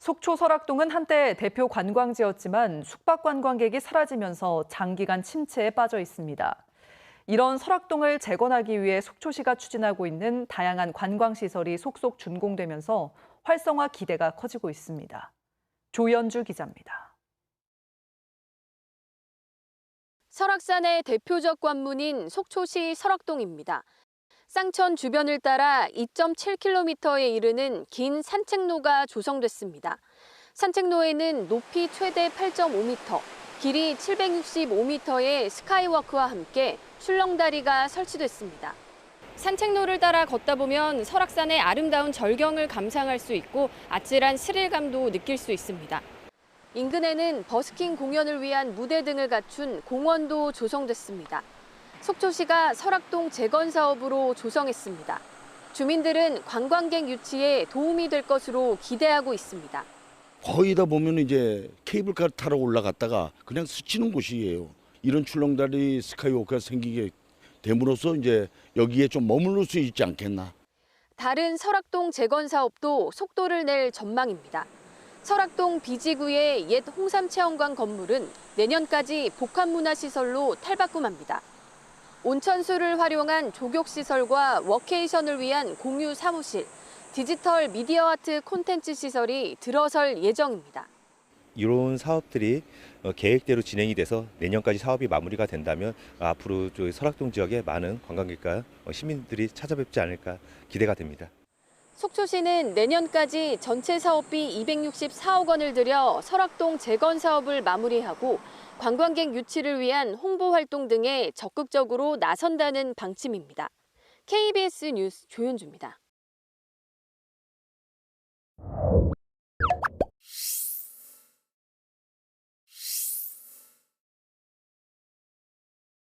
속초 설악동은 한때 대표 관광지였지만 숙박 관광객이 사라지면서 장기간 침체에 빠져 있습니다. 이런 설악동을 재건하기 위해 속초시가 추진하고 있는 다양한 관광시설이 속속 준공되면서 활성화 기대가 커지고 있습니다. 조연주 기자입니다. 설악산의 대표적 관문인 속초시 설악동입니다. 쌍천 주변을 따라 2.7km에 이르는 긴 산책로가 조성됐습니다. 산책로에는 높이 최대 8.5m, 길이 765m의 스카이워크와 함께 출렁다리가 설치됐습니다. 산책로를 따라 걷다 보면 설악산의 아름다운 절경을 감상할 수 있고 아찔한 스릴감도 느낄 수 있습니다. 인근에는 버스킹 공연을 위한 무대 등을 갖춘 공원도 조성됐습니다. 속초시가 설악동 재건 사업으로 조성했습니다. 주민들은 관광객 유치에 도움이 될 것으로 기대하고 있습니다. 거의 다 보면 이제 케이블카 타러 올라갔다가 그냥 스치는 곳이에요. 이런 출렁다리 스카이워크가 생기게 됨으로써 이제 여기에 좀 머무를 수 있지 않겠나. 다른 설악동 재건 사업도 속도를 낼 전망입니다. 설악동 비지구의 옛 홍삼체험관 건물은 내년까지 복합문화시설로 탈바꿈합니다. 온천수를 활용한 조격시설과 워케이션을 위한 공유 사무실, 디지털 미디어 아트 콘텐츠 시설이 들어설 예정입니다. 이런 사업들이 어, 계획대로 진행이 돼서 내년까지 사업이 마무리가 된다면 앞으로 설악동 지역에 많은 관광객과 어, 시민들이 찾아뵙지 않을까 기대가 됩니다. 속초시는 내년까지 전체 사업비 264억 원을 들여 설악동 재건 사업을 마무리하고 관광객 유치를 위한 홍보 활동 등에 적극적으로 나선다는 방침입니다. KBS 뉴스 조윤주입니다.